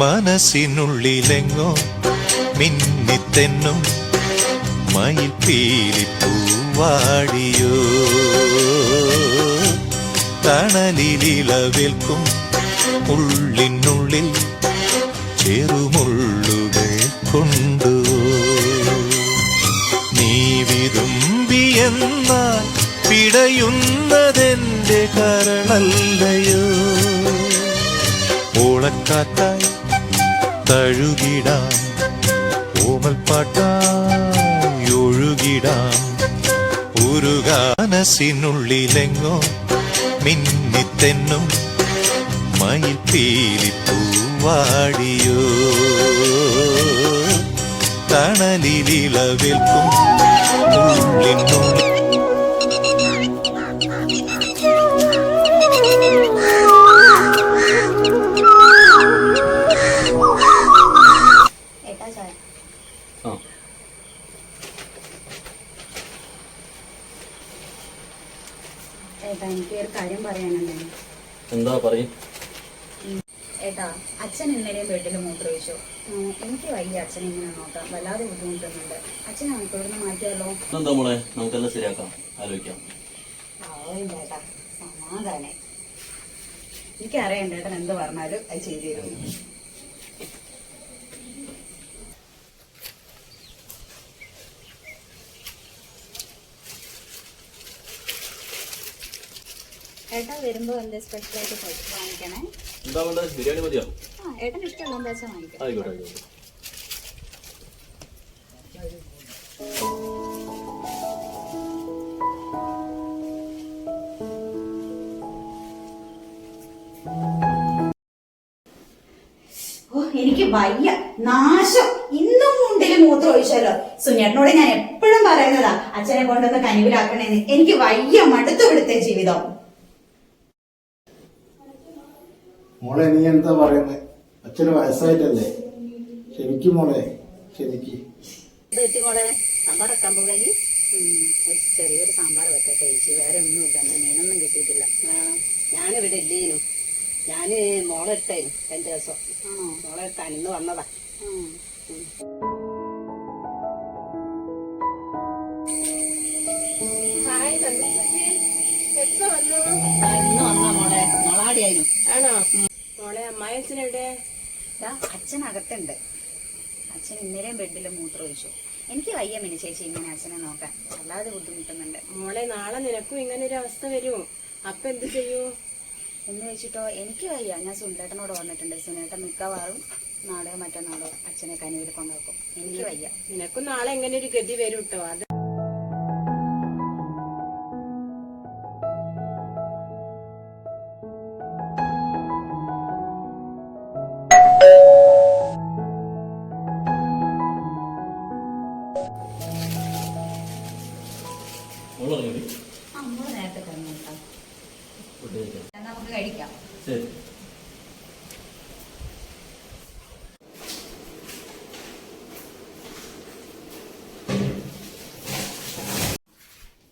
മനസ്സിനുള്ളിലെങ്ങോ മിന്നിത്തെന്നും മയിൽ പീലിപ്പൂവാടിയോ തണലിലിളവേൽക്കും ഉള്ളിനുള്ളിൽ ചെറുമുള്ളുകൾ കൊണ്ടു. നീ വിതുമ്പിയെന്നാൽ പിടയുന്നതെന്റെ കരണല്ലയോ ഓളക്കാറ്റായി തഴുകിടാം. ഓമൽപ്പാട്ടായി ഒഴുകിടാം. ഉരുകാനസിനുള്ളിലെങ്ങോ മിന്നിത്തെന്നും മയിൽ പൂവാടിയോ തണലിലിളവേൽക്കും ഉള്ളിനുള്ളിൽ ഏട്ടാ എനിക്ക് ഒരു കാര്യം പറയാനുണ്ടായിരുന്നു എന്താ പറയും? ഏട്ടാ അച്ഛൻ ഇന്നലെയും വീട്ടിൽ മൂത്രമൊഴിച്ചു. എനിക്ക് വയ്യ അച്ഛൻ ഇങ്ങനെ നോക്കാം വല്ലാതെ ബുദ്ധിമുട്ടുന്നുണ്ട്. അച്ഛനെ നമുക്ക് ഇവിടുന്ന് മാറ്റിയാലോ? എന്താ മോളെ? നമുക്കെല്ലാം ശരിയാക്കാം? ആലോചിക്കാം. ആവില്ല ഏട്ടാ. സമാധാനം എനിക്കറിയണ്ട ഏട്ടൻ എന്ത് പറഞ്ഞാലും അത് ചെയ്തു തരും ഏട്ടാ വരുമ്പോ എന്താ സ്പെഷ്യലായിട്ട് വാങ്ങിക്കണേ? എന്താ വേണ്ടത്? ബിരിയാണി മതിയോ ആ ഏട്ടൻ ഇഷ്ടമുള്ള എന്താ വെച്ചാൽ വാങ്ങിക്കാം. ആയിക്കോട്ടെ ആയിക്കോട്ടെ. എനിക്ക് വയ്യ. നാശം. ഇന്നും മുണ്ടിൽ മൂത്രം ഒഴിച്ചാലോ? സുനിയേട്ടനോട് ഞാൻ എപ്പോഴും പറയുന്നതാ അച്ഛനെ കൊണ്ടൊന്ന് കനിവിലാക്കണേന്ന്. എനിക്ക് വയ്യ മടുത്തു വിടുത്തെ ജീവിതം. മോളെ നീ എന്താ പറയുന്നത് അച്ഛന് വയസ്സായിട്ടല്ലേ? ക്ഷമിക്കും മോളെ ക്ഷമിക്ക് മോളെ ചെറിയൊരു സാമ്പാർ വെക്കട്ടെ. ചേച്ചി വേറെ ഒന്നുമില്ല എന്റെ മീനൊന്നും കിട്ടിയിട്ടില്ല. ഞാനിവിടെ ഇല്ലേനു. ഞാൻ മോളെടുത്തായിരുന്നു രണ്ടു ദിവസം. മോളെ മോളെടുത്താൻ ഇന്ന് വന്നതാ. ഇന്ന് വന്നാ മോളെ. മോളാടിയായിരുന്നു ആണോ? മോളെ ഇതാ ദാ അച്ഛൻ അകത്തുണ്ട് അച്ഛൻ ഇന്നലെയും ബെഡിൽ മൂത്രം ഒഴിച്ചു. എനിക്ക് വയ്യ മിനി ചേച്ചി ഇങ്ങനെ അച്ഛനെ നോക്കാൻ. അല്ലാതെ ബുദ്ധിമുട്ടുന്നുണ്ട്. മോളെ നാളെ നിനക്കും ഇങ്ങനെ ഒരു അവസ്ഥ വരുമോ അപ്പൊ എന്ത് ചെയ്യൂ? എന്ന് വെച്ചിട്ടോ എനിക്ക് വയ്യ. ഞാൻ സുനേട്ടനോട് വന്നിട്ടുണ്ട്. സുനേട്ടൻ മിക്കവാറും നാളെയോ മറ്റന്നാളോ അച്ഛനെ കനിവിൽ കൊണ്ടുവെക്കും. എനിക്ക് വയ്യ. നിനക്കും നാളെ എങ്ങനെ ഒരു ഗതി വരും കേട്ടോ അത് നമുക്ക് കഴിക്കാം. ശരി.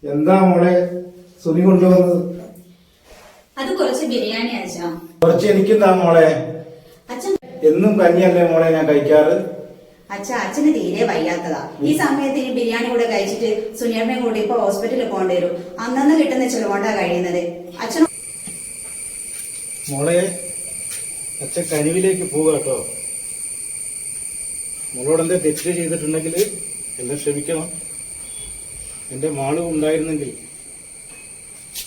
എന്താ മോളെ സുനി കൊണ്ടുവന്നത്? അത് കുറച്ച് ബിരിയാണി അച്ഛാ. കുറച്ച് എനിക്കെന്താ മോളെ? അച്ഛൻ എന്നും കഞ്ഞിയല്ലേ മോളെ ഞാൻ കഴിക്കാറ്? അച്ഛ അച്ഛന് തീരെ വയ്യാത്തതാ. ഈ സമയത്ത് ഇനി ബിരിയാണി കൂടെ കഴിച്ചിട്ട് സുനിയമ്മയും കൂടി ഇപ്പൊ ഹോസ്പിറ്റലിൽ പോകേണ്ടി വരും അന്നന്ന് കിട്ടുന്ന ചിലവോണ്ടാ കഴിയുന്നത്. അച്ഛൻ മോളെ അച്ഛൻ കനിവിലേക്ക് പോവുക കേട്ടോ. മോളോട് എന്താ തെറ്റ് ചെയ്തിട്ടുണ്ടെങ്കിൽ എല്ലാം ക്ഷമിക്കണം. എന്റെ മാളും ഉണ്ടായിരുന്നെങ്കിൽ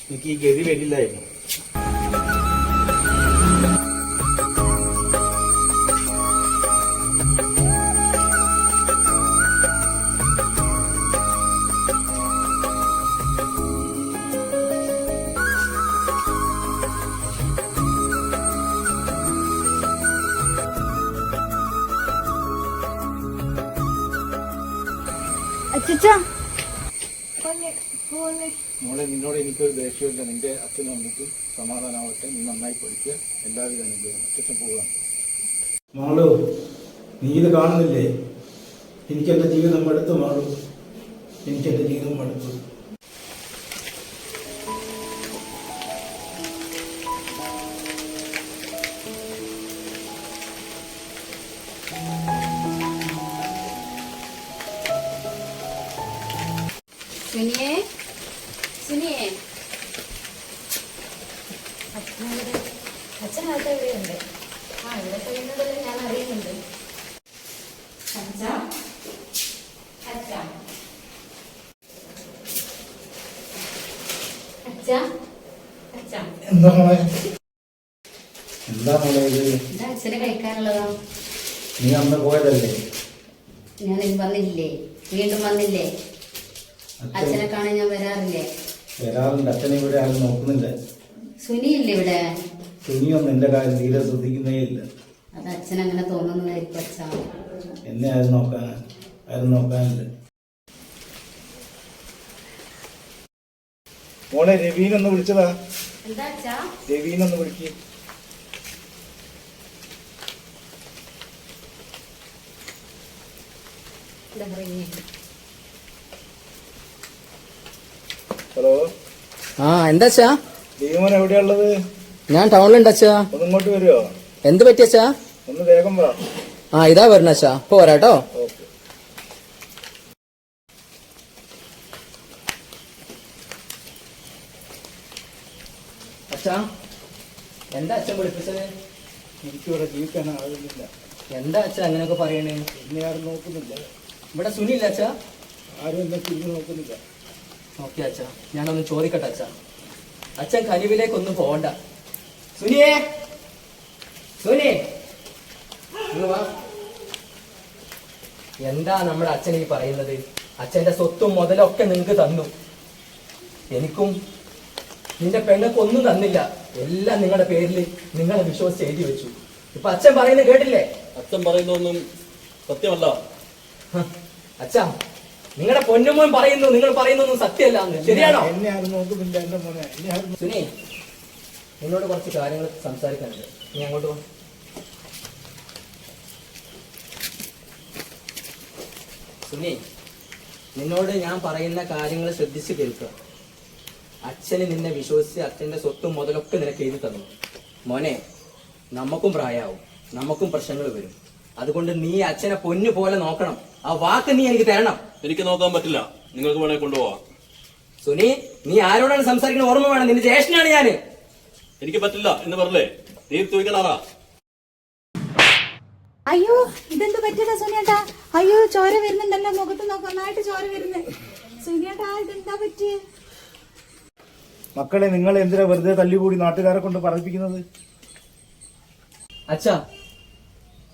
എനിക്ക് ഈ ഗതി വരില്ലായിരുന്നു. മോളെ നിന്നോട് എനിക്കൊരു ദേഷ്യമില്ല നിന്റെ അച്ഛനും അമ്മയ്ക്കും സമാധാനാവട്ടെ നീ നന്നായി പഠിക്കുക. എല്ലാവിധ അനുഗ്രഹം അച്ഛൻ പോകാം മോളു നീ ഇത് കാണുന്നില്ലേ? എനിക്ക് എന്റെ ജീവിതം മടുത്തു മാളു എനിക്കെന്റെ ജീവിതം മടുത്തു സുനിയെ? സുനിയെ? അച്ഛനവിടെ അച്ഛനകത്ത് എവിടെയുണ്ട് ആ ഇവിടെ കഴിയുന്നതല്ലേ ഞാൻ അറിയുന്നുണ്ട്. അച്ഛ. അച്ഛ. അച്ഛ. അച്ഛ. എന്താ മോളെ? എന്താ മോളെ ഇത്? എന്താ അച്ഛന് കഴിക്കാനുള്ളതാ? നീ അന്ന് പോയതല്ലേ? ഞാൻ വന്നില്ലേ? വീണ്ടും വന്നില്ലേ? അച്ഛൻ അച്ഛനെ കാണാൻ ഞാൻ വരാറില്ലേ? വരാറുണ്ട്. അച്ഛനെ ഇവിടെ ആരും നോക്കുന്നില്ല. സുനിയില്ലേ ഇവിടെ? സുനിയൊന്നും എന്റെ കാര്യം തീരെ ശ്രദ്ധിക്കുന്നേ ഇല്ല. അത് അച്ഛൻ അങ്ങനെ തോന്നുന്നതായിരിക്കും അച്ഛാ. എന്നെ ആരും നോക്കാൻ ആരും നോക്കാനില്ല. മോളെ രവീനൊന്ന് വിളിച്ചതാ. രവീനൊന്ന് വിളിക്ക്. എന്താ പറയുന്നേ ഹലോ. ആ എന്താ അച്ഛാ? ദീപമോൻ എവിടെയുള്ളത് ഞാൻ ടൗണിലുണ്ട് അച്ഛാ. ഒന്ന് ഇങ്ങോട്ട് വരുമോ എന്ത് പറ്റി അച്ഛാ? ഒന്ന് വേഗം വാ. ആ ഇതാ വരണ അച്ഛാ. പോരാട്ടോ അച്ഛാ എന്താ അച്ഛൻ വിളിപ്പിച്ചത്? എനിക്കിവിടെ ജീവിക്കാൻ ആകുന്നില്ല എന്താ അച്ഛാ അങ്ങനെയൊക്കെ പറയണേ? എന്നെ ആരും നോക്കുന്നില്ല. ഇവിടെ സുനില്ല അച്ഛാ? ആരും എന്നെ തിരിഞ്ഞു നോക്കുന്നില്ല. ഓക്കെ അച്ഛാ. ഞാനൊന്ന് ചോദിക്കട്ടെ അച്ഛാ. അച്ഛൻ കനിവിലേക്കൊന്നും പോകണ്ട സുനിയേ! സുനി. എന്താ നമ്മുടെ അച്ഛൻ ഈ പറയുന്നത്? അച്ഛന്റെ സ്വത്തും മുതലൊക്കെ നിങ്ങൾക്ക് തന്നു. എനിക്കും നിന്റെ പെങ്ങൾക്ക് ഒന്നും തന്നില്ല. എല്ലാം നിങ്ങളുടെ പേരിൽ നിങ്ങളെ വിശ്വസിച്ച് എഴുതി വെച്ചു. ഇപ്പൊ അച്ഛൻ പറയുന്നത് കേട്ടില്ലേ? അച്ഛൻ പറയുന്നൊന്നും സത്യമല്ല. അച്ഛാ നിങ്ങളുടെ പൊന്നുമോൻ പറയുന്നു നിങ്ങൾ പറയുന്നൊന്നും സത്യമല്ല ശരിയാണോ? എന്നെ ആരും നോക്കുന്നില്ല എന്റെ മോനെ. എന്നെ ആരും സുനി നിന്നോട് കുറച്ച് കാര്യങ്ങൾ സംസാരിക്കാനുണ്ട്. നീ അങ്ങോട്ട് പോ. സുനി നിന്നോട് ഞാൻ പറയുന്ന കാര്യങ്ങൾ ശ്രദ്ധിച്ച് കേൾക്കുക. അച്ഛന് നിന്നെ വിശ്വസിച്ച് അച്ഛന്റെ സ്വത്തും മുതലൊക്കെ നിനക്ക് എഴുതി തന്നു. മോനെ നമുക്കും പ്രായമാവും നമുക്കും പ്രശ്നങ്ങൾ വരും. അതുകൊണ്ട് നീ അച്ഛനെ പൊന്നു പോലെ നോക്കണം. ആ വാക്ക് നീ എനിക്ക് തരണം. എനിക്ക് നോക്കാൻ പറ്റില്ല. നിങ്ങൾക്ക് വേണേ കൊണ്ടുപോവാം. സുനി നീ ആരോടാണ് സംസാരിക്കുന്നത് ഓർമ്മ വേണം. നിന്റെ ജ്യേഷ്ഠനാണ് ഞാൻ. എനിക്ക് പറ്റില്ല. എന്ന് പറഞ്ഞേ നീ തൂക്കണാറാ അയ്യോ ഇതെന്ത് പറ്റിയതാ സുനിയേട്ടാ? അയ്യോ ചോര വരുന്നുണ്ടല്ലോ. മുഖത്ത് നോക്ക് നന്നായിട്ട് ചോര വരുന്നത് സുനിയേട്ടാ ഇതെന്താ പറ്റിയ? മക്കളെ നിങ്ങൾ എന്തിനാ വെറുതെ തല്ലുകൂടി നാട്ടുകാരെ കൊണ്ട് പറയിപ്പിക്കുന്നത്? അച്ഛാ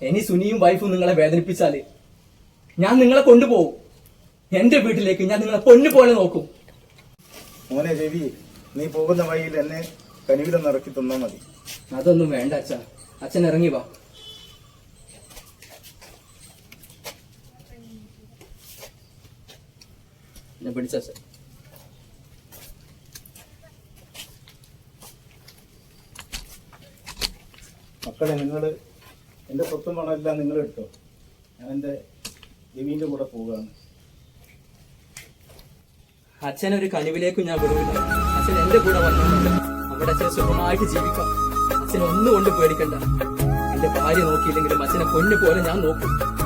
ഇനി സുനിയും വൈഫും നിങ്ങളെ വേദനിപ്പിച്ചാൽ ഞാൻ നിങ്ങളെ കൊണ്ടുപോകും. എന്റെ വീട്ടിലേക്ക് ഞാൻ നിങ്ങളെ പൊന്നു പോലെ നോക്കും. മോനെ രവി നീ പോകുന്ന വഴിയിൽ എന്നെ കനിവിടം ഇറക്കി തന്നാ മതി. അതൊന്നും വേണ്ട അച്ഛ. അച്ഛൻ ഇറങ്ങി വാ. എന്നെ മക്കളെ നിങ്ങൾ എന്റെ സ്വത്തും പണമെല്ലാം നിങ്ങൾ എടുത്തോ? ഞാൻ എന്റെ രവീന്റെ കൂടെ പോവുകയാണ്. ഒരു കനിവിലേക്കും ഞാൻ വിടൂല അച്ഛൻ എന്റെ കൂടെ വന്നിട്ടുണ്ട്. അവിടെ അച്ഛൻ സുഖമായിട്ട് ജീവിക്കാം. അച്ഛൻ ഒന്നും കൊണ്ട് പേടിക്കണ്ട. എന്റെ ഭാര്യ നോക്കിയില്ലെങ്കിലും അച്ഛനെ പൊന്നു പോലെ ഞാൻ നോക്കും.